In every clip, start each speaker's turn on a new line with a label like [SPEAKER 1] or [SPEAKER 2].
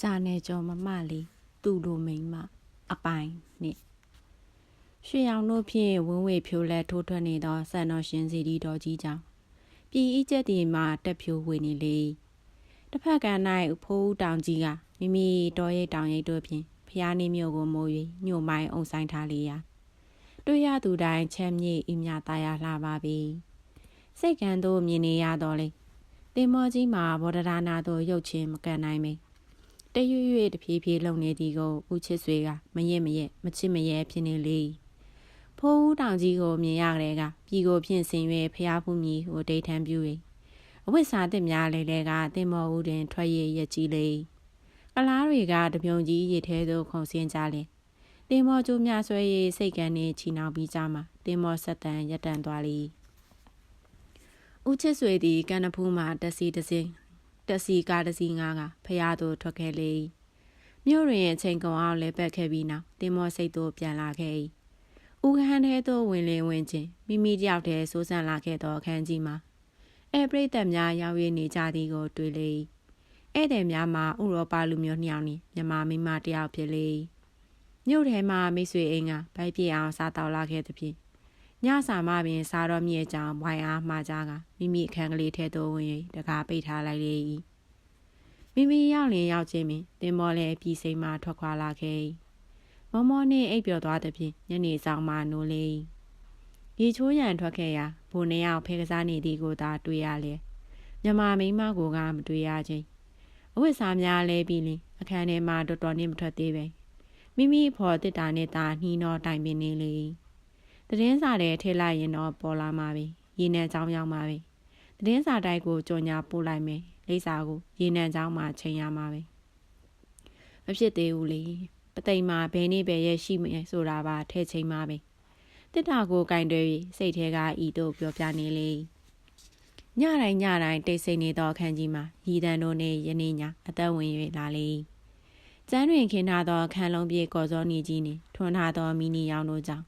[SPEAKER 1] ဂျာနယ်ကျော်မမလေးသူ့လိုမိန်မအပိုင်နှင့်ရွှေရောင်တို့ဖြင့်ဝင်းဝေဖြိုးလက်ထိုးထွက်နေသောဆန်တော်ရှင်စီဒီတော်ကြီးကြောင့်ပြည်ဤကျက်တီမှတက်ဖြိုးဝေနေလေတစ်ဖက်က၌ဖိုးတောင်ကြီးကမိမိတော်ရိတ်တောင်ရိတ်တို့ဖြင့်ဖျားနေမြို့ကိုမိုး၍ညှို့မိုင်းအုံဆိုင်ထားလေရာတွေ့ရသူတိုင်းချမ်းမြေ့ဤမြသားရလှပါပြီစိတ်ကံတို့မြင်နေရတော့လေတင်မောကြီးမှာဘောဒရာနာတို့ရုပ်ချင်းမကန်နိုင်မေ တရွရွတဖြည်းဖြည်းလုံနေသည်ကိုဦးချစ်ဆွေကမရက်မရက်မချစ်မရဲဖြစ်နေလေဖိုးဦးတောင်ကြီးကိုမြင်ရတဲ့ကပြည်ကိုဖြင့်ဆင်၍ဖျားဖူးမြည်ဟိုဒိတ်ထံပြူ၍အဝိစာတစ်များလေလေကတင်မောဦးတွင်ထွက်ရရက်ကြီးလေကလားတွေကတပြုံကြီးရစ်ထဲသို့ခုန်ဆင်းကြလင်တင်မောကျိုးများဆွဲ၍စိတ်ကန်နှင့်ချီနှောင်ပြီးကြမှာတင်မောဆက်တန်ရက်တန်သွားလေဦးချစ်ဆွေသည်ကန်နဖူးမှတက်စီတစင်း တက်စီကားတစီငါးကဖျားသို့ထွက်ခဲ့လေမြို့တွင်အချိန်ကုန်အောင်လဲပတ်ခဲ့ပြီးနောက်တင်မောစိတ်သို့ပြန်လာခဲ့၏ဦးခန်းထဲသို့ဝင်လင်းဝင်ချင်းမိမိတယောက်တည်းစိုးစံလာခဲ့သောအခန်းကြီးမှာအဲပရိသတ်များရောက်ရနေကြသည်ကိုတွေ့လေဧည့်သည်များမှာဥရောပလူမျိုးနှစ်ယောက်နှင့်မြန်မာမိန်းမတစ်ယောက်ဖြစ်လေမြို့ထဲမှာမိတ်ဆွေအိမ်ကဗိုက်ပြေအောင်စားတောက်လာခဲ့သဖြင့် ညစာမှပင်စားတော့မြဲကြောင်ဝိုင်အားမှားကြကမိမိအခန်းကလေးထဲသို့ဝင်၍တကားပိတ်ထားလိုက်လေ၏မိမိရောက်လင်ရောက်ချင်းပင်တင်မောလည်းပြည်စိမ်မှထွက်ခွာလာခဲ့၏မောမောနှင့်အိပ်ပျော်သွားသဖြင့်ညနေဆောင်မှနိုးလေ၏ရေချိုးရန်ထွက်ခဲ့ရာဘိုနှစ်ယောက်ဖဲကစားနေသည်ကိုသာတွေ့ရလေမြမမိန်းမကိုကမတွေ့ရချင်းအဝိစာများလဲပြီးလင်အခန်းထဲမှတော်တော်နှင့်မထွက်သေးပဲမိမိဖော်တစ်တာနဲ့သာနှီးတော့တိုင်ပင်နေလေ တည်င်းစာတဲ့ထဲလိုက်ရင်တော့ပေါ်လာမှာပဲရေနံချောင်းရောက်မှာပဲတည်င်းစာတိုက်ကိုကြော်ညာပို့လိုက်မယ်လိပ်စာကိုရေနံချောင်းမှာချိန်ရမှာပဲမဖြစ်သေးဘူးလေပသိမ်မှာဘယ်နေ့ပဲရဲ့ရှိမယ်ဆိုတာပါထဲချိန်မှာပဲတစ်တာကိုကင်တွဲပြီးစိတ်ထဲကဤတို့ပြောပြနေလေညတိုင်းညတိုင်းတိတ်ဆိတ်နေသောအခန်းကြီးမှာရည်တန်တို့နှင့်ယနေ့ညအသက်ဝင်၍လာလေကျန်းတွင်ခင်းထားသောခန်းလုံးပြေကော်စောနေကြီးနှင့်ထွန်းထားသောမီနီရောင်တို့ကြောင့်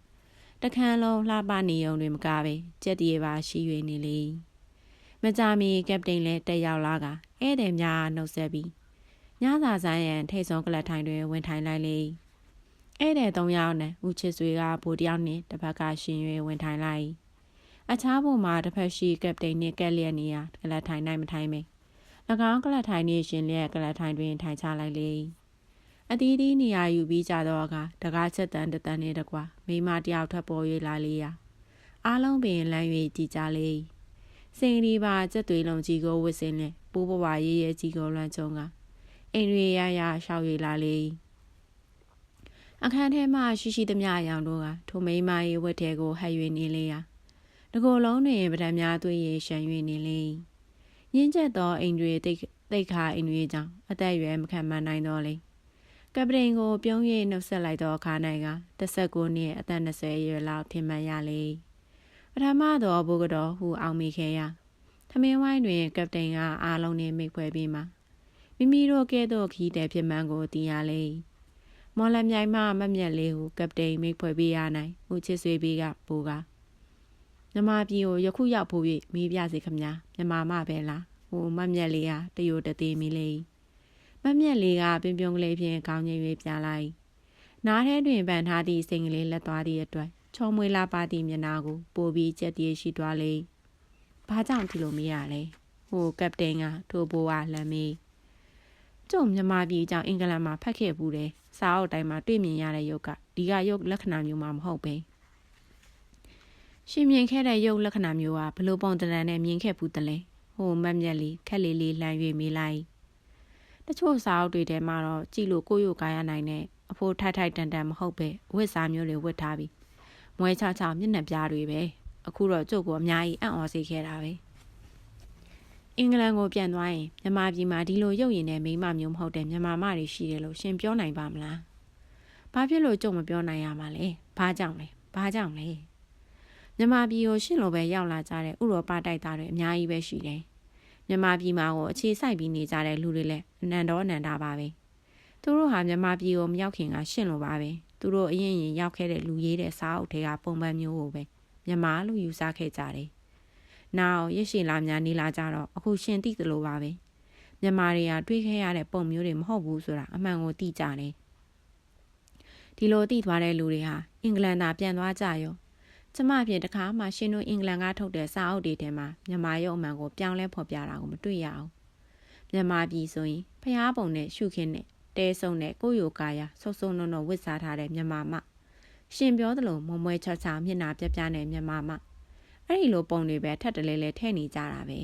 [SPEAKER 1] တခန်းလုံးလှပနေုံတွင်မကပဲကြက်တည်းပါရှိ၍နေလေမကြမီကပတိန်လည်းတက်ရောက်လာကဧည့်သည်များနှုတ်ဆက်ပြီးညစာဆိုင်ရန်ထိတ်ဆုံးကလတ်ထိုင်တွင်ဝင်ထိုင်လိုက်လေဧည့်သည်၃ယောက်နဲ့ဦးချစ်ဆွေကဗိုလ်တယောက်နှင့်တစ်ဖက်ကရှင်၍ဝင်ထိုင်လိုက်အခြားဘုံမှာတစ်ဖက်ရှိကပတိန်နှင့်ကက်လျက်နေရာကလတ်ထိုင်နိုင်မထိုင်မေ၎င်းကလတ်ထိုင်နှင့်ရှင်လျက်ကလတ်ထိုင်တွင်ထိုင်ချလိုက်လေ အတီးတီးနေရာယူပြီးကြတော့အခါတကားချက်တန်တတန်နဲ့တကွာမိမတယောက်ထွက်ပေါ်၍လာလေရာအားလုံးပင်လမ်း၍ကြည်ကြလေစင်ဒီပါစက်သွေးလုံးကြီးကိုဝစ်စင်းနဲ့ပိုးဘဝရေးရဲကြီးကိုလွှမ်းချုံကအိမ်ရီရရရှောက်၍လာလေအခန်းထဲမှရှိရှိသမျှအယောင်တို့ကထိုမိမ၏ဝတ်ထဲကိုဟပ်၍နေလေရာတကိုယ်လုံးတွင်ဗဒံများသွေးရရှမ်း၍နေလေရင်းချက်သောအိမ်တွေတိတ်တိတ်ခါအိမ်တွေကြောင့်အသက်အရွယ်မခံမနိုင်တော့လေ ကပရင်ကိုပြုံး၍နှုတ်ဆက်လိုက်သောအခါ၌က19နှစ်အသက်20အရွယ်လောက်ထင်မှန်ရလေပထမသောဘုကတော်ဟုအောင်မိခဲ့ရသမင်းဝိုင်းတွင် ကပတိန်ကအားလုံးနှင့်မိတ်ဖွဲပြီးမှမိမိတို့ကဲ့သို့ခီးတဲ့ဖြစ်မှန်ကိုသိရလေမော်လမြိုင်မှမမျက်လေးဟုကပတိန်မိတ်ဖွဲပေးရနိုင်ဦးချစ်ဆွေပြီးကပူကမြမပြည်ကိုယခုရောက်ဖို့၍မေးပြစေခမညာမြမမပဲလားဟိုမမျက်လေးဟာတယိုတသေးမီလေး မမျက်လေးကပင်ပြုံးကလေးဖြင့်ကောင်းငင်၍ပြလိုက်နားထဲတွင်ပန်ထားသည့်စိန်ကလေးလက်သွားသည့်အတွက်ချောမွေးလာပါသည့်မျက်နှာကိုပိုပြီးကြက်တည်းရှိသွားလေဘာကြောင့်ဒီလိုမရလဲဟိုကပတိန်ကထိုဘိုးကလမ်းမေးကျုံမြမပြည်ကြောင့်အင်္ဂလန်မှာဖတ်ခဲ့ဘူးတယ်စာအုပ်တိုင်းမှာတွေ့မြင်ရတဲ့ရုပ်ကဒီကရုပ်လက္ခဏာမျိုးမှမဟုတ်ပဲရှင်မြင်ခဲ့တဲ့ရုပ်လက္ခဏာမျိုးကဘလို့ပုံတရံနဲ့မြင်ခဲ့ဘူးတလဲဟိုမက်မြက်လေးခက်လေးလေးလှမ်း၍မေးလိုက် တချို့စာအုပ်တွေထဲမှာတော့ကြည့်လို့ကိုယ့်ရုပ်ကားရနိုင်တဲ့အဖိုးထိုက်ထိုက်တန်တန်မဟုတ်ပဲဝတ်စားမျိုးတွေဝတ်ထားပြီးမွဲချချမျက်နှာပြားတွေပဲအခုတော့ကျုပ်ကအများကြီးအံ့ဩစေခဲ့တာပဲအင်္ဂလန်ကိုပြန်သွားရင်မြန်မာပြည်မှာဒီလိုရုပ်ရည်နဲ့မိမမျိုးမဟုတ်တဲ့မြန်မာမတွေရှိတယ်လို့ရှင်ပြောနိုင်ပါမလားဘာဖြစ်လို့ကြုံမပြောနိုင်ရမှာလဲဘာကြောင့်လဲဘာကြောင့်လဲမြန်မာပြည်ကိုရှင်လိုပဲရောက်လာကြတဲ့ဥရောပတိုက်သားတွေအများကြီးပဲရှိတယ် မြန်မာပြည်မှာကိုအခြေစိုက်ပြီးနေကြတဲ့လူတွေလည်းအနန္တောအနန္တာပါပဲသူတို့ဟာမြန်မာပြည်ကိုမရောက်ခင်ကရှင်လိုပါပဲသူတို့အရင်ရင်ရောက်ခဲ့တဲ့လူရေးတဲ့စားအုပ်တွေကပုံပန်းမျိုးကိုပဲမြန်မာလို့ယူဆခဲ့ကြတယ်။နောက်ရရှိလာများနေလာကြတော့အခုရှင်သိသလိုပါပဲ။မြန်မာတွေကတွေးခဲ့ရတဲ့ပုံမျိုးတွေမဟုတ်ဘူးဆိုတာအမှန်ကိုသိကြတယ်ဒီလိုသိသွားတဲ့လူတွေဟာအင်္ဂလန်သာပြန်သွားကြရော ကျမအပြင်တခါမှရှင်တို့အင်္ဂလန်ကထုတ်တဲ့စာအုပ်တွေထဲမှာမြန်မာရုပ်အမှန်ကိုပြောင်းလဲဖော်ပြတာကိုမတွေ့ရအောင်မြန်မာပြည်ဆိုရင်ဖျားပုံနဲ့ရှုခင်းနဲ့တဲဆုံနဲ့ကိုယိုကာယာဆုပ်ဆုပ်နုံနုံဝစ်စားထားတဲ့မြန်မာမရှင်ပြောသလိုမမွဲချောချာမျက်နာပြပြနဲ့မြန်မာမအဲ့ဒီလိုပုံတွေပဲထပ်တလဲလဲထဲ့နေကြတာပဲ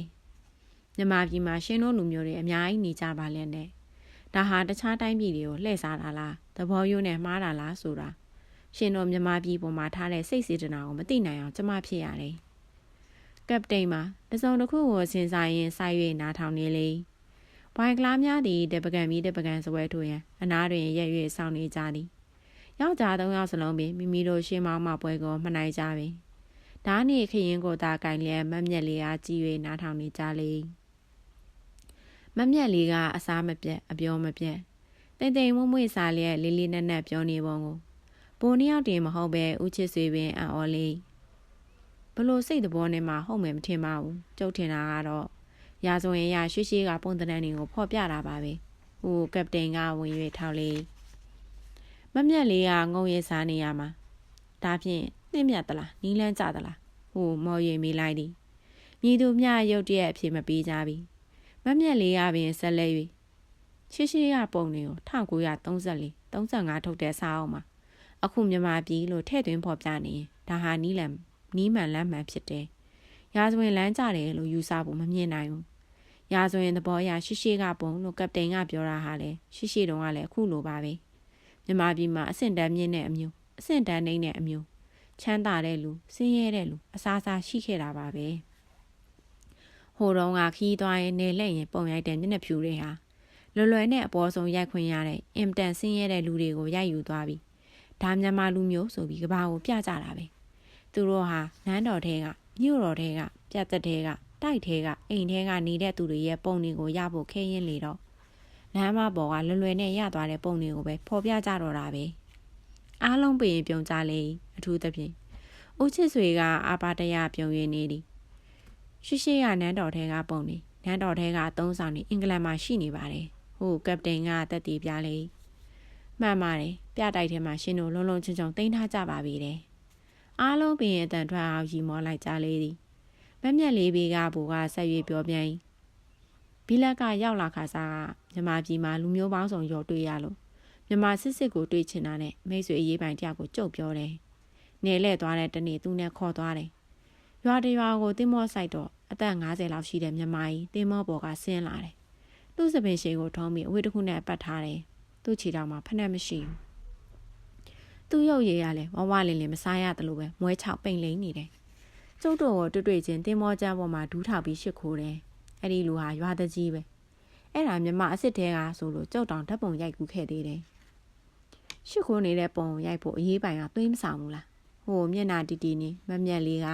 [SPEAKER 1] မြန်မာပြည်မှာရှင်တို့လူမျိုးတွေအများကြီးနေကြပါလဲနဲ့ဒါဟာတခြားတိုင်းပြည်တွေကိုလှည့်စားတာလားသဘောရိုးနဲ့မှားတာလားဆိုတာ ရှင်တို့မြန်မာပြည်ပေါ်မှာထားတဲ့စိတ်စေတနာကိုမသိနိုင်အောင်ကျမဖြစ်ရတယ်ကပတိန်မှာတစုံတစ်ခုကိုစဉ်းစားရင်စိုက်၍နားထောင်နေလေဘွိုင်ကလားများသည်တပကံမီတပကံစပွဲထိုးရန်အနားတွင်ရက်၍စောင့်နေကြသည်ယောက်ျားသုံးယောက်စလုံးပင်မိမိတို့ရှင်းမောင်းမပွဲကိုမှနိုင်ကြပင်ဓာနှင့်ခရင်ကိုသာကင်လျက်မမျက်လေးအားကြည့်၍နားထောင်နေကြလေမမျက်လေးကအစားမပြတ်အပြောမပြတ်တိမ်တိမ်မွမွေ့စားလျက်လေးလေးနက်နက်ပြောနေပုံကို ဘိုးနှစ်ယောက်တည်းမဟုတ်ပဲဦးချစ်ဆွေပင်အံ့ဩလေးဘလို့စိတ်တဘောနဲ့မှဟုတ်မယ်မထင်ပါဘူးကျုပ်ထင်တာကတော့ရာဇဝင်ရရွှေရှိကပုံသဏ္ဍာန်တွေကိုဖော်ပြတာပါပဲဟိုကပတိန်ကဝင်၍ထောက်လေးမမျက်လေးကငုံရဲစားနေရမှာဒါဖြင့်နှင်းမြတ်သလားနီးလန်းကြသလားဟိုမော်ရင်မေးလိုက်သည်မြည်သူမြရုတ်တရက်အဖြစ်မပေးကြပြီမမျက်လေးကပင်ဆက်လက်၍ရှေးရှေးရပုံတွေကို1934 35ထုတ်တဲ့စာအုပ်မှာ အခုမြန်မာပြည်လို့ထည့်သွင်းဖော်ပြနေရင်ဒါဟာနီးလန်နီးမှန်လမ်းမှန်ဖြစ်တယ်ရာဇဝင်လမ်းကြတယ်လို့ယူဆဖို့မမြင်နိုင်ဘူးရာဇဝင်သဘောအရရှေးရှေးကပုံလို့ကပတိန်ကပြောတာဟာလေရှေးရှေးတုန်းကလည်းအခုလိုပါပဲမြန်မာပြည်မှာအဆင့်တန်းမြင့်တဲ့အမျိုးအဆင့်တန်းနှိမ့်တဲ့အမျိုးချမ်းသာတဲ့လူဆင်းရဲတဲ့လူအစားအစာရှိခဲ့တာပါပဲဟိုတုန်းကခီးသွားရင်နေလက်ရင်ပုံရိုက်တဲ့မျက်နှာဖြူတွေဟာလွယ်လွယ်နဲ့အပေါ်ဆုံးရိုက်ခွင့်ရတဲ့အင်တန်ဆင်းရဲတဲ့လူတွေကိုရိုက်ယူသွားပြီး ဒါမြန်မာလူမျိုးဆိုပြီးကဘာကိုပြကြတာပဲသူတို့ဟာနန်းတော်ထဲကမြို့တော်ထဲကပြတ်သက်ထဲကတိုက်ထဲကအိမ်ထဲကနေတဲ့သူတွေရဲ့ပုံတွေကိုရဖို့ခဲရင်လေတော့လမ်းမပေါ်ကလွယ်လွယ်နဲ့ရသွားတဲ့ပုံတွေကိုပဲဖော်ပြကြတော့တာပဲအားလုံးပြင်ပြုံကြလေအထူးသဖြင့်ဦးချစ်ဆွေကအာပါတရပြုံရင်းနေသည်ရှိရှိကနန်းတော်ထဲကပုံနေနန်းတော်ထဲကအသုံးဆောင်နေအင်္ဂလန်မှာရှိနေပါတယ်ဟိုကပတိန်ကတက်တည်ပြလေမှန်ပါတယ် ပြတိုက်ထဲမှာရှင်တို့လုံးလုံးချုံချုံတင်ထားကြပါပြီတဲ့အားလုံးပင်အတန်ထွက်အောင်ရီမောလိုက်ကြလေသည်မက်မြက်လေးဘေးကဘူကဆက်၍ပြောပြန်ဘီလက်ကရောက်လာခါစားကမြမပြည်မှာလူမျိုးပေါင်းစုံရော်တွေ့ရလို့မြမစစ်စစ်ကိုတွေ့ချင်တာနဲ့မိတ်ဆွေအရေးပိုင်တယောက်ကိုကြုတ်ပြောတယ်နေလဲသွားတဲ့တနေ့သူနဲ့ခေါ်သွားတယ်ရွာတရွာကိုတင်းမောဆိုင်တော့အသက်50လောက်ရှိတဲ့မြမကြီးတင်းမောပေါ်ကဆင်းလာတယ်သူ့စပင်ရှည်ကိုထုံးပြီးအဝတ်တစ်ခုနဲ့ပတ်ထားတယ်သူ့ခြေထောက်မှာဖက်နှက်မရှိဘူး သူ့ရုပ်ရည်ရလဲဝဝလင်းလင်းမစားရတယ်လို့ပဲမွဲချောက်ပိန်လိမ့်နေတယ်ကျုပ်တို့ကိုတွေ့တွေ့ချင်းတင်းမောကျမ်းပေါ်မှာဒူးထောက်ပြီးရှစ်ခိုးတယ်အဲ့ဒီလူဟာရွာတကြီးပဲအဲ့ဒါမြမအစ်စ်တဲကဆိုလို့ကျုပ်တောင်ဓာတ်ပုံရိုက်ကူးခဲ့သေးတယ်ရှစ်ခိုးနေတဲ့ပုံရိုက်ဖို့အရေးပိုင်ကသွေးမဆောင်ဘူးလားဟိုမျက်နာတီတီနေမမျက်လေးက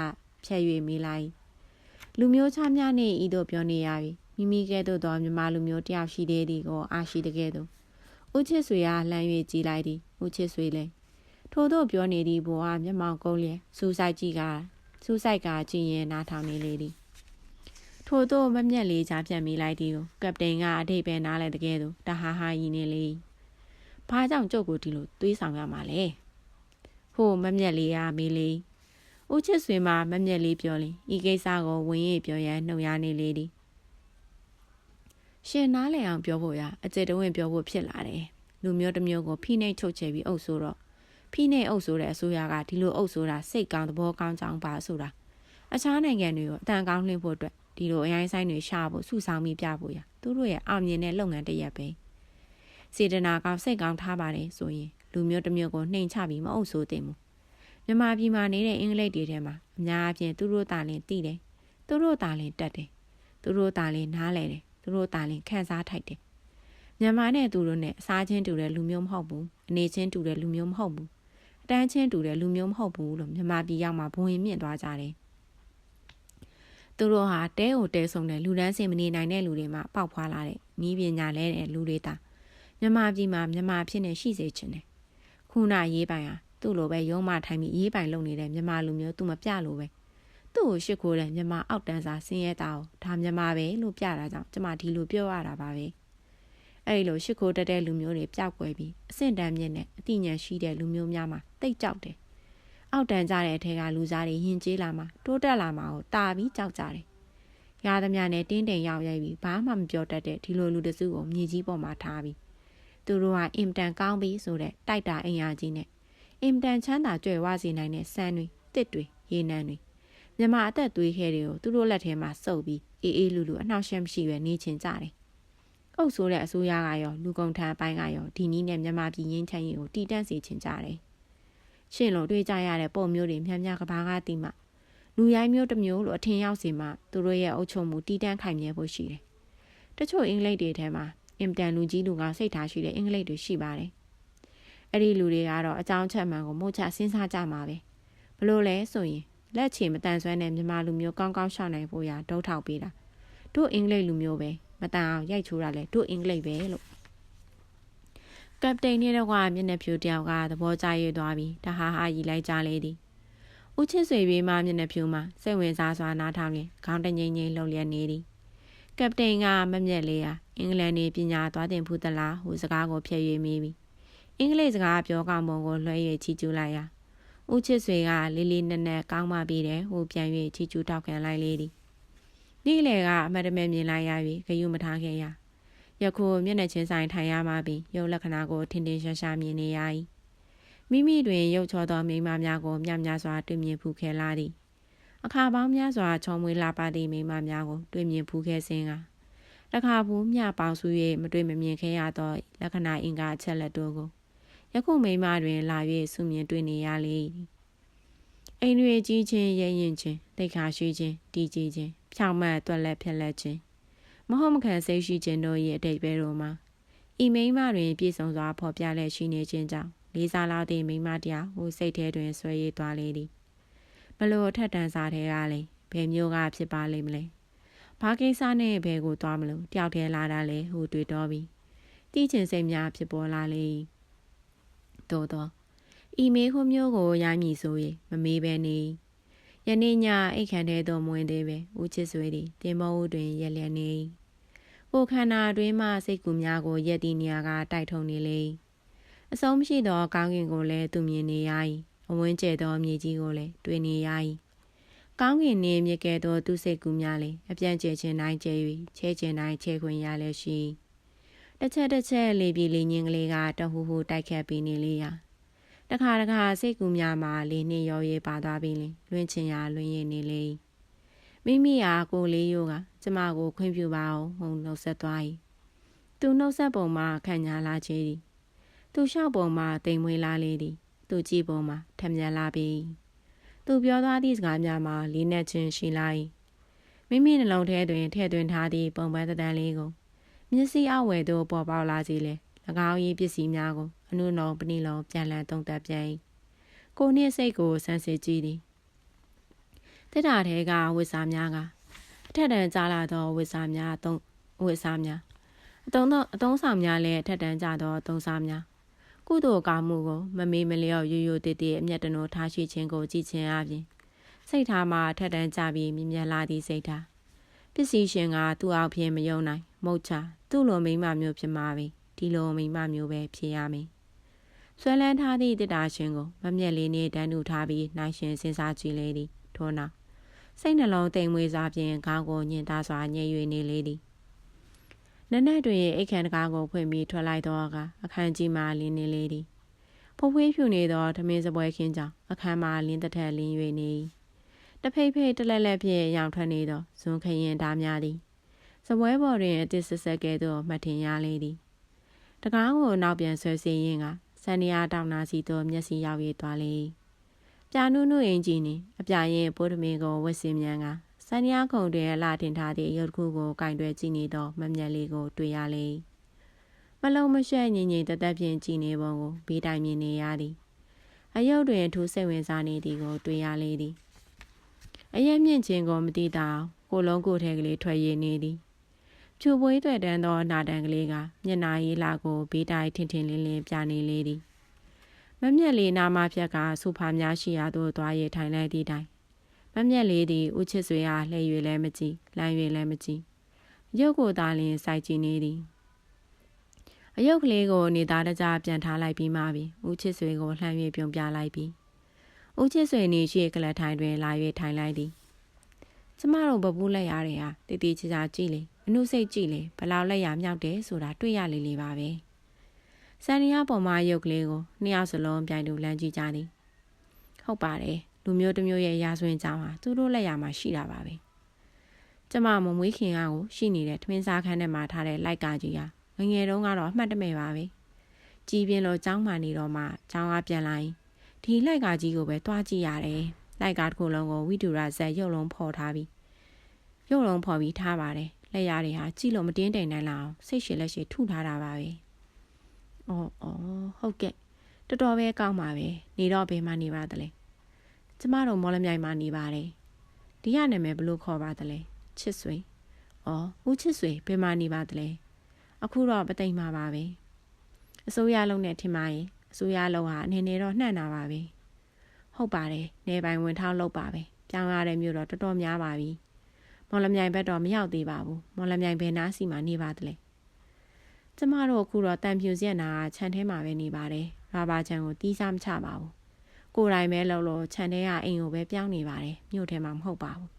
[SPEAKER 1] ဖြက်၍မေးလိုက်လူမျိုးချများနေဤတို့ပြောနေရပြီမိမိကဲ့သို့သောမြမလူမျိုးတယောက်ရှိသေးသည်ကိုအာရှိတကဲ့သို့ဦးချစ်ဆွေကလှမ်း၍ကြည်လိုက်သည်ဦးချစ်ဆွေလည်း ထို့သောပြောနေသည့်ဘဝမျက်မှောင်ကုန်းလျက်စူးစိုက်ကြည့်ကစူးစိုက်ကကြည့်ရင်နားထောင်နေလေသည်ထို့သောမမျက်လေးချပြတ်မိလိုက်သည်ကိုကပတိန်ကအတိတ်ပဲနားလဲတကယ်သို့တဟာဟာယီနေလေဘာကြောင့်ကြုတ်ကိုဒီလိုတွေးဆောင်ရမှာလဲဟိုမမျက်လေးကမေးလေဦးချစ်ဆွေမှမမျက်လေးပြောလင်ဤကိစ္စကိုဝင်ရပြောရန်နှုတ်ရနေလေသည်ရှင်နားလည်အောင်ပြောဖို့ရအကျယ်တဝင့်ပြောဖို့ဖြစ်လာတယ်လူမျိုးတစ်မျိုးကိုဖိနှိပ်ချုပ်ချယ်ပြီးအုပ်ဆိုးတော့ ဖိနှိပ်အုပ်ဆိုးတဲ့အစိုးရကဒီလိုအုပ်ဆိုးတာစိတ်ကောင်းသဘောကောင်းကြောင်းပါဆိုတာအခြားနိုင်ငံတွေကိုအတန်ကောင်းလှင့်ဖို့အတွက်ဒီလိုအရင်ဆိုင်တွေရှာဖို့စုဆောင်မိပြဖို့ရသူတို့ရဲ့အောင်မြင်တဲ့လုပ်ငန်းတစ်ရပ်ပဲစေတနာကောင်းစိတ်ကောင်းထားပါတယ်ဆိုရင်လူမျိုးတစ်မျိုးကိုနှိမ်ချပြီးမအုပ်ဆိုးသင့်ဘူးမြန်မာပြည်မှာနေတဲ့အင်္ဂလိပ်တွေထဲမှာအများအပြားသူတို့တာလင်သိတယ်သူတို့တာလင်တက်တယ်သူတို့တာလင်နားလဲတယ်သူတို့တာလင်ခန့်စားထိုက်တယ်မြန်မာနဲ့သူတို့နဲ့အစားချင်းတူတဲ့လူမျိုးမဟုတ်ဘူးအနေချင်းတူတဲ့လူမျိုးမဟုတ်ဘူး အတန်းချင်းတူတဲ့လူမျိုးမဟုတ်ဘူးလို့မြန်မာပြည်ရောက်မှဘဝင်မြင့်သွားကြတယ်သူတို့ဟာတဲကိုတဲဆုံတဲ့လူဒန်းစင်မနေနိုင်တဲ့လူတွေမှာပေါက်ဖွာလာတဲ့နီးပညာလဲတဲ့လူတွေတာမြန်မာပြည်မှာမြန်မာဖြစ်နေရှိစေချင်တယ်ခုနရေးပိုင်ဟာသူ့လိုပဲရုံးမထိုင်ပြီးရေးပိုင်လုပ်နေတဲ့မြန်မာလူမျိုးသူမပြလို့ပဲသူ့ကိုရှစ်ခိုးတဲ့မြမအောက်တန်းစာဆင်းရဲတာကိုဒါမြမပဲလို့ပြတာကြောင့်ကျမဒီလိုပြောရတာပါပဲအဲ့ဒီလိုရှစ်ခိုးတက်တဲ့လူမျိုးတွေပျောက်ကွယ်ပြီးအဆင့်တန်းမြင့်နဲ့အတိညာရှိတဲ့လူမျိုးများမှာ တိတ်ကြောက်တယ်အောက်တန်းကြတဲ့အထက်ကလူစားတွေယဉ်ကျေးလာမှတိုးတက်လာမှကိုတာပြီးကြောက်ကြတယ်ရသမျှနဲ့တင်းတိမ်ရောက်ရိုက်ပြီးဘာမှမပြောတတ်တဲ့ဒီလိုလူတစုကိုမြေကြီးပေါ်မှာထားပြီးသူတို့ကအင်တန်ကောင်းပြီးဆိုတဲ့တိုက်တာအင်အားကြီးနဲ့အင်တန်ချမ်းသာကြွယ်ဝစေနိုင်တဲ့ဆန်းတွေတစ်တွေရေနံတွေမြမအသက်သွေးခဲတွေကိုသူတို့လက်ထဲမှာစုပ်ပြီးအေးအေးလူလူအနှောက်ယှက်မရှိပဲနေချင်ကြတယ်။အုပ်ဆိုးတဲ့အစိုးရကရောလူကုန်ထမ်းအပိုင်းကရောဒီနည်းနဲ့မြမပြည်ရင်းချမ်းရင်ကိုတည်တံ့စေချင်ကြတယ်။ ရှင်းလို့တွေးကြရတဲ့ပုံမျိုးတွေမြများကဘာကတိမှလူရိုင်းမျိုးတစ်မျိုးလိုအထင်ရောက်စီမှသူတို့ရဲ့အုပ်ချုပ်မှုတည်တံ့ခိုင်မြဲဖို့ရှိတယ်။တချို့အင်္ဂလိပ်တွေထဲမှာအင်တန်လူကြီးလူကစိတ်ထားရှိတဲ့အင်္ဂလိပ်တွေရှိပါတယ်။အဲ့ဒီလူတွေကတော့အကြောင်းချက်မှန်ကိုမို့ချစဉ်းစားကြမှာပဲ။ဘလို့လဲဆိုရင်လက်ချေမတန်ဆွမ်းတဲ့မြန်မာလူမျိုးကောင်းကောင်းရှောက်နိုင်ဖို့ရာဒုထောက်ပေးတာတို့အင်္ဂလိပ်လူမျိုးပဲမတန်အောင်ရိုက်ချိုးတာလဲတို့အင်္ဂလိပ်ပဲလို့ ကပတိန်နဲ့တော့ကမျက်နှာဖြူတယောက်ကသဘောကျရသွားပြီးတဟာဟာရီလိုက်ကြလေသည်ဦးချစ်ဆွေပြေးမှမျက်နှာဖြူမှာစိတ်ဝင်စားစွာနားထောင်ရင်ခေါင်းတငိမ့်ငိမ့်လှုပ်လျက်နေသည်ကပတိန်ကမမျက်လေးဟာအင်္ဂလန်နေပညာသွားတင်ဖူးသလားဟူစကားကိုဖျက်၍မိပြီအင်္ဂလိပ်စကားပြောကောင်းပုံကိုလွှဲ၍ချီကျူးလိုက်ရာဦးချစ်ဆွေကလေးလေးနက်နက်ကောင်းမှပြီးတယ်ဟိုပြန်၍ချီကျူးတောက်ခံလိုက်လေသည်နေ့လေကအမတ်တမဲမြင်လိုက်ရ၍ဂယုမထားခဲ့ရ ယခုမျက်နှာချင်းဆိုင်ထိုင်ရမှပြီးရုပ်လက္ခဏာကိုထင်ထင်ရှားရှားမြင်နေရ၏မိမိတွင်ရုပ်ချောသောမိမများကိုမြများစွာတွေ့မြင်ဖူးခဲ့လာသည်အခါပေါင်းများစွာချုံမွေးလာပါသည့်မိမများကိုတွေ့မြင်ဖူးခဲ့စဉ်ကတခါဘူးမြပေါင်းစု၍မတွေ့မမြင်ခဲ့ရသောလက္ခဏာအင်္ဂါအချက်လက်တို့ကိုယခုမိမတွင်လာ၍စုမြင်တွေ့နေရလေအိမ်တွေကြီးချင်းရဲရင်ချင်းတိတ်ခါရှိချင်းတီကြီးချင်းဖြောင်မတ်တွက်လက်ဖြက်လက်ချင်း မဟုတ်မခံစိတ်ရှိခြင်းတို့၏အတိတ်ပဲတို့မှာဤမိမတွင်ပြည့်စုံစွာဖော်ပြလက်ရှိနေခြင်းကြောင့်လေးစားလောက်သည့်မိမတရားဟိုစိတ်ထဲတွင်ဆွဲရည်သွားလေသည်ဘလို့ထက်တန်စားထဲကလေဘယ်မျိုးကဖြစ်ပါလိမ့်မလဲဘာကိစ္စနဲ့ဘယ်ကိုသွားမလို့တယောက်တည်းလာတာလေဟိုတွေ့တော့ပြီတီးချင်စိတ်များဖြစ်ပေါ်လာလေသို့တော့ဤမေးခွန်းမျိုးကိုရိုင်းမိဆိုရင်မမေးပဲနေယနေ့ညအိတ်ခမ်းထဲသို့မဝင်သေးပဲဦးချစ်ဆွေသည်တင်မောဦးတွင်ရက်လျက်နေ ကိုခန္ဓာတွင်မှစိတ်ကူများကိုရက်တီနေရာကတိုက်ထုံနေလေအဆုံးမရှိသောကောင်းကင်ကိုလည်းသူမြင်နေရ၏အဝန်းကျဲသောမြေကြီးကိုလည်းတွေ့နေရ၏ကောင်းကင်နှင့်မြကဲသောသူစိတ်ကူများလည်းအပြန့်ကျဲခြင်းတိုင်းကျဲ၍ချဲခြင်းတိုင်းချဲခွင့်ရလည်းရှိတစ်ချက်တစ်ချက်လေးပြေလေးညင်းကလေးကတဟူဟူတိုက်ခတ်ပြီးနေလေရာတခါတခါစိတ်ကူးများမှာလေနှင့်ရောရဲပါသွားပြီလေလွင့်ချင်ရလွင့်ရနေလေမိမိဟာကိုလေးရိုးက ကျမကိုခွင့်ပြုပါအောင်ဟုန်နှုတ်ဆက်သွား၏သူနှုတ်ဆက်ပုံမှာခံညာလာချေသည်သူလျှောက်ပုံမှာတိမ်မွေးလာလေသည်သူကြည့်ပုံမှာထက်မြက်လာပြီသူပြောသွားသည့်စကားများမှာလေးနက်ခြင်းရှိလာ၏မိမိနှလုံးထဲတွင်ထည့်သွင်းထားသည့်ပုံပန်းတန်းလေးကိုမျက်စိအဝယ်သို့ပေါ်ပေါက်လာစေလေ၎င်း၏ပစ္စည်းများကိုအနုနောပဏိလောပြန်လည်သုံးသပ်ပြန်၏ကိုနှင့်စိတ်ကိုဆန်းစစ်ကြည့်သည်တက်တာထဲကဝိစာများက အထက်တန်းကြားလာသောဝိစာများသုံးဝိစာများအတုံးသောအတုံးဆောင်များလည်းအထက်တန်းကြသောသုံးစားများကုသိုလ်ကောင်းမှုကိုမမေးမလျော့ရိုးရိုးတည်တည်အမျက်တနိုးထားရှိခြင်းကိုကြည်ခြင်းအပြင်စိတ်ထားမှာထက်တန်းကြပြီးမြင်မြလာသည့်စိတ်ထားပစ္စည်းရှင်ကသူ့အောက်ဖြင့်မယုံနိုင်မုတ်ချသူ့လိုမိမမျိုးဖြစ်မှာပဲဒီလိုမိမမျိုးပဲဖြစ်ရမယ်ဆွဲလန်းထားသည့်တစ်တာရှင်ကိုမမျက်လေးနှင့်တန်းတူထားပြီးနိုင်ရှင်စဉ်းစားကြည့်လေသည်ထို့နောက် စိတ်နှလုံးတိမ်မွေးစွာဖြင့်ခေါင်းကိုညင်သားစွာညှိ၍နေလေသည်နက်နက်တွင်အိတ်ခမ်းတကားကိုဖွင့်ပြီးထွက်လိုက်သောအခါအခန်းကြီးမှလင်းနေလေသည်ဖိုးဖွေးဖြူနေသောထမင်းစပွဲခင်းကြောင့်အခန်းမှလင်းတစ်ထက်လင်း၍နေတဖိတ်ဖိတ်တလက်လက်ဖြင့်ရောင်ထွက်နေသောဇွန်ခရင်သားများသည်စပွဲပေါ်တွင်အတစ်ဆက်ဆက်ကဲ့သို့မှတ်ထင်ရလေသည်တကားကိုနောက်ပြန်ဆွဲစီရင်ကစန္ဒယာတောင်နာစီသို့မျက်စိရောက်၍သွားလေ ပြာနုနုအင်ကြီးနှင့်အပြရင်ပိုးသမင်ကိုဝတ်စင်မြန်ကစန္ဒယာခုံတွင်အလာတင်ထားသည့်ရုပ်တစ်ခုကိုကင်တွယ်ကြည့်နေသောမမျက်လေးကိုတွေ့ရလေမလုံးမရှက်ငြိမ်ငြိမ်တသက်ဖြင့်ကြည်နေပုံကိုဘေးတိုင်မြင်နေရသည်အယုတ်တွင်ထူးစိတ်ဝင်စားနေသည်ကိုတွေ့ရလေသည်အရက်မြင့်ခြင်းကိုမသိတာကိုလုံးကိုထဲကလေးထွက်ရည်နေသည်ဖြူပွေးတွေ့တန်းသောနာတန်ကလေးကမျက်နာရေးလာကိုဘေးတိုင်ထင်ထင်လင်းလင်းပြနေလေသည် မမျက်လေးနာမဖြက်ကဆူဖာများရှိရာသို့သွားရထိုင်လိုက်သည့်တိုင်မမျက်လေးသည်ဦးချစ်ဆွေအားလှည့်၍လည်းမကြည့်လမ်း၍လည်းမကြည့်ရုပ်ကိုသာလျင်စိုက်ကြည့်နေသည်အယုတ်ကလေးကိုနေသားတကြပြန်ထားလိုက်ပြီးမှပြီဦးချစ်ဆွေကိုလှမ်း၍ပြုံပြလိုက်ပြီးဦးချစ်ဆွေနေရှိကလထိုင်တွင်လာ၍ထိုင်လိုက်သည်ကျမတို့ဘပူးလက်ရတဲ့ဟာတည်တည်ချာချာကြည့်လေအနုစိတ်ကြည့်လေဘလောက်လက်ရမြောက်တယ်ဆိုတာတွေ့ရလေလေပါပဲ စန်နီယာပေါ်မှာရုပ်ကလေးကိုနှစ်ယောက်စလုံးပြိုင်တူလမ်းကြည့်ကြသည်ဟုတ်ပါတယ်လူမျိုးတစ်မျိုးရဲ့ရာဇဝင်ကြောင်းဟာသူတို့လက်ရမှာရှိတာပါပဲကျမမမွေးခင်ကကိုရှိနေတဲ့ထမင်းစားခန်းထဲမှာထားတဲ့လိုက်ကကြီးဟာငငယ်တုန်းကတော့အမှတ်တမဲ့ပါပဲကြည်ပြင်းလို့ចောင်းမှနေတော့မှចောင်းအားပြန်လာရင်ဒီလိုက်ကကြီးကိုပဲတွားကြည့်ရတယ်လိုက်ကားတစ်ခုလုံးကိုဝိတူရာဇက်ရုပ်လုံးဖော်ထားပြီးရုပ်လုံးဖော်ပြီးထားပါတယ်လက်ရတွေဟာကြည့်လို့မတင်းတိမ်နိုင်လောက်စိတ်ရှည်လက်ရှည်ထုထားတာပါပဲ။ အော်အော်ဟုတ်ကဲ့တော်တော်ပဲကောင်းပါပဲနေတော့ဘယ်မှနေပါသလဲ။ကျမတို့မော်လမြိုင်မှာနေပါတယ်။ဒီရနာမည်ဘလို့ခေါ်ပါသလဲ။ချစ်ဆွေ။အော်ဦးချစ်ဆွေဘယ်မှနေပါသလဲ။အခုတော့ပသိမ်မှာပါပဲ။အစိုးရလုံးနဲ့ထင်ပါရဲ့အစိုးရလုံးဟာအနေနဲ့တော့နှံ့တာပါပဲ။ဟုတ်ပါတယ်နေပိုင်ဝင်ထောင်းလောက်ပါပဲ။ပြောင်းရတဲ့မြို့တော့တော်တော်များပါပြီ။မော်လမြိုင်ဘက်တော့မရောက်သေးပါဘူးမော်လမြိုင်ဘယ်နားစီမှာနေပါသလဲ ကျမတို့အခုတော့တန်ဖြူစက်နာခြံထဲမှာပဲနေပါတယ်ရာဘာခြံကိုတီးစားမချပါဘူးကိုယ်တိုင်ပဲလှုပ်လို့ခြံထဲကအိမ်ကိုပဲပြောင်းနေပါတယ်မြို့ထဲမှာမဟုတ်ပါဘူး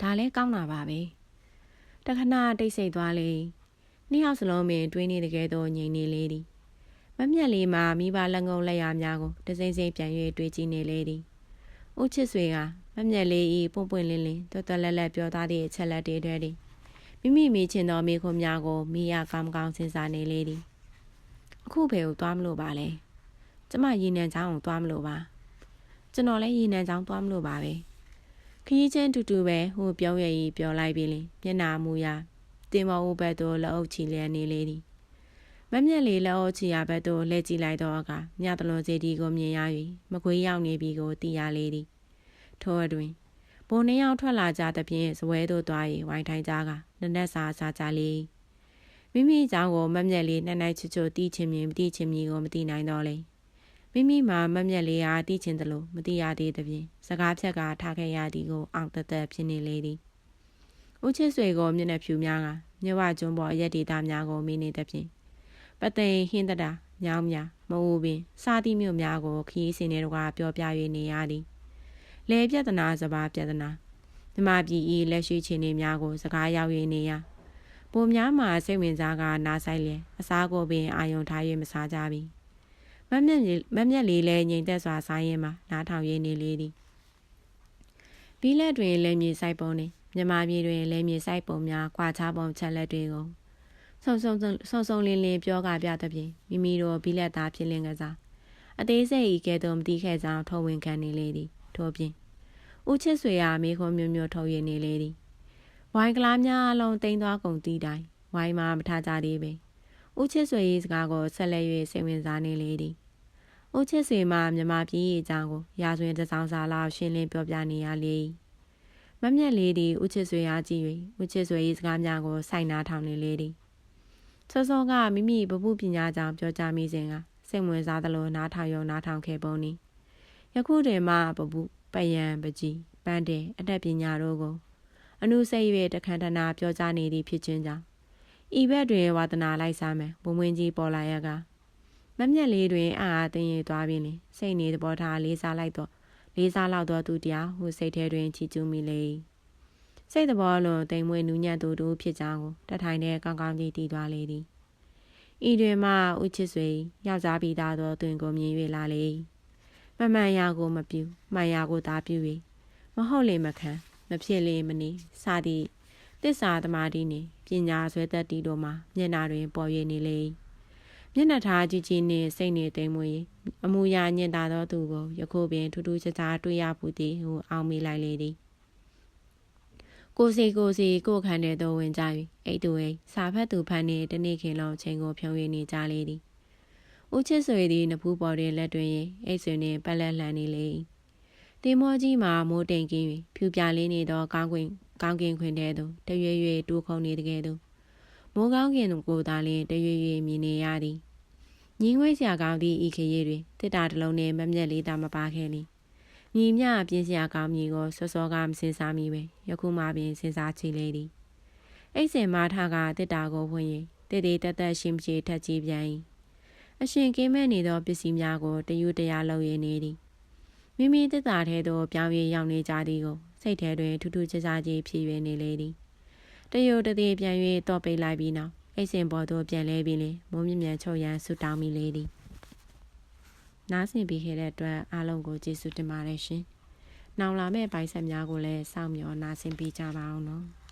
[SPEAKER 1] ဒါလည်းကောင်းတာပါပဲတခဏတိတ်ဆိတ်သွားလေနှစ်ယောက်စလုံးပင်တွင်းနေတကယ်တော့ငြိမ်နေလေသည်မမျက်လေးမှာမိဘလက်ငုံလက်ရများကိုတစိမ့်စိမ့်ပြန်၍တွေးကြည့်နေလေသည်ဦးချစ်ဆွေကမမျက်လေးဤပွန့်ပွန့်လင်းလင်းတွတ်တွတ်လက်လက်ပြောသားသည့်အချက်လက်တွေတွေသည် မိမိမိချင်သောမိခွန်များကိုမိရကောင်းကောင်းစဉ်းစားနေလေသည်အခုဘယ်ကိုသွားမလို့ပါလဲကျမရေနံချောင်းကိုသွားမလို့ပါကျွန်တော်လည်းရေနံချောင်းသွားမလို့ပါပဲခရီးချင်းတူတူပဲဟိုပြောရည်ပြောလိုက်ပြီလေမျက်နာမူရာတင်မောဦးဘက်သို့လက်အုပ်ချီလျက်နေလေသည်မမျက်လေးလက်အုပ်ချီရဘက်သို့လှည့်ကြည့်လိုက်တော့အခါမြတ်တလွန်စီဒီကိုမြင်ရ၍မကွေးရောက်နေပြီကိုသိရလေသည်ထိုအတွင် ဘုံနှယောက်ထွက်လာကြသဖြင့်ဇပွဲသို့သွား၍ဝိုင်းထိုင်ကြကနနက်စာစားကြလေမိမိအကြောင်းကိုမမျက်လေးနှနိုင်ချွတ်ချွတ်တီးချင်မြင်မတီးချင်မြင်ကိုမတီးနိုင်တော့လေမိမိမှာမမျက်လေးအားတီးချင်တယ်လို့မတီးရသေးသဖြင့်စကားဖြက်ကထားခဲ့ရသည်ကိုအောင်တသက်ဖြစ်နေလေသည်ဦးချစ်ဆွေကိုမျက်နှာဖြူများကမြဝကျွန်းပေါ်ရက်ဒေတာများကိုမိနေသဖြင့်ပသိမ်ဟင်းတတာညောင်းများမအူပင် စားသည့်မြို့များကိုခီးစင်တွေကပြောပြ၍နေရသည် လေပြဿနာစပါးပြဿနာမြမပြည်ဤလက်ရှိချင်းတွေများကို စကားရောက်ရင်းနေရပုံများမှာစိတ်ဝင်စားကနားဆိုင်လျက်အစားကိုပင်အာယုံထား၍မစားကြပြီမမျက်မမျက်လေးလဲငြိမ်သက်စွာစားရင်မှနားထောင်ရင်းနေလေသည်ဘီလက်တွင်လဲမြေဆိုင်ပုံနေမြမပြည်တွင်လဲမြေဆိုင်ပုံများကွာခြားပုံချက်လက်တွေကိုဆုံဆုံဆုံဆုံလင်းလင်းပြောကပြသဖြင့်မိမိတို့ဘီလက်သားဖြစ်လင်းကစားအသေးစိတ်ဤကဲ့သို့မတိခဲ့ကြောင်းထုံဝင်ခံနေလေသည် ထို့ပြင်ဦးချစ်ဆွေကမိခွန်မျိုးမျိုးထုတ်ရနေလေသည်ဝိုင်းကလားများအလုံးတိမ်သွားကုန်တီးတိုင်းဝိုင်းမှာမထားကြသေးပေဦးချစ်ဆွေ၏စကားကိုဆက်လက်၍စိတ်ဝင်စားနေလေသည်ဦးချစ်ဆွေမှမြမပြည်၏အကြောင်းကိုရာဇဝင်တစောင်းစာလောက်ရှင်းလင်းပြောပြနေရလေမမျက်လေးသည်ဦးချစ်ဆွေအားကြည့်၍ဦးချစ်ဆွေ၏စကားများကိုစိုက်နာထောင်နေလေသည်စောစောကမိမိဗပုပညာကြောင့်ပြောကြားမိစဉ်ကစိတ်ဝင်စားသလိုနားထောင်ရုံနားထောင်ခဲ့ပုံသည် ယခုတည်းမှပပုပယံပကြီးပန်းတယ်အတတ်ပညာတို့ကို အနုစိတ်၍တခန္ဓနာပြောကြားနေသည်ဖြစ်ခြင်းကြောင့်ဤဘက်တွင်ဝါသနာလိုက်စားမယ်ဘုံမင်းကြီးပေါ်လာရကမမျက်လေးတွင်အာအာတင်းရသွားပြီလေစိတ်နေသဘောထားလေးစားလိုက်တော့လေးစားလောက်တော့သူတရားဟိုစိတ်ထဲတွင်ချီကျူးမိလေစိတ်သဘောလွန်တိမ်မွေးနူးညံ့သူတို့ဖြစ်ကြောင်းကိုတထိုင်တဲ့ကောင်းကောင်းကြီးတည်သွားလေသည်ဤတွင်မှဥချစ်ဆွေယောက်ျားပြီးသားသောတွင်ကိုမြင်၍လာလေ မမှန်ရာကိုမပြူမှန်ရာကိုသာပြူ၍မဟုတ်လေမခံမဖြစ်လေမနေစသည်တစ္ဆာသမာဓိနှင့်ပညာဆွဲသက်တီတို့မှာမျက်နာတွင်ပေါ်ရနေလေမျက်နှာထားကြည့်ချင်းနှင့်စိတ်နေသိမ်မွေအမူအရာညင်တာသောသူကိုယခုပင်ထူးထူးခြားခြားတွေ့ရပူသည်ဟုအောင်းမိလိုက်လေသည်ကိုစီကိုစီကိုခန့်တဲ့သို့ဝင်ကြ၍အိတ်တူအိစာဖတ်သူဖန်နှင့်တနေ့ခင်လုံးချိန်ကိုဖြုံးရနေကြလေသည် ဦးချစ်ဆွေသည်နဖူးပေါ်တွင်လက်တွင်ရင်အိတ်ဆွေနှင့်ပက်လက်လှန်နေလေတင်မောကြီးမှာမိုးတိမ်ကင်း၍ဖြူပြလင်းနေသောကောင်းကွင်ကောင်းကင်ခွင်ထဲသို့တရွေ့ရွေ့တိုးခုံနေတကယ်သို့မိုးကောင်းကင်ကိုသာလျှင်တရွေ့ရွေ့မြင်နေရသည်ညီငွေ့စရာကောင်းသည့်ဤခရီးတွင်တစ်တာတစ်လုံးနှင့်မမျက်လေးသာမပါခဲ့လီညီမြပြင်းစရာကောင်းမည်ကိုစောစောကမစင်စားမိပဲယခုမှပင်စင်စားချလေသည်အိတ်စင်မထကတစ်တာကိုဖွင့်၍တည်တည်တက်တက်ရှိမရှိထက်ကြည့်ပြန်၏ အရှင်ကင်းမဲ့နေသောပစ္စည်းများကိုတယူတရာလုံရနေသည်မိမိတစ်တာထဲသို့ပြောင်းရရောက်နေကြသည်ကိုစိတ်ထဲတွင်ထူးထူးခြားခြားကြီးဖြစ်၍နေလေသည်တယုတသည်ပြန်၍တော့ပိတ်လိုက်ပြီးနောက်အိတ်စင်ပေါ်သို့ပြန်လဲပြီးလင်မိုးမြမြန်ချုပ်ရန်ဆူတောင်းမိလေသည်နားဆင်ပြီးခဲ့တဲ့အတွက်အားလုံးကိုကျေးဇူးတင်ပါတယ်ရှင်။နောက်လာမယ့်ပိုင်ဆက်များကိုလည်းစောင့်မျှော်နားဆင်ပေးကြပါအောင်နော်။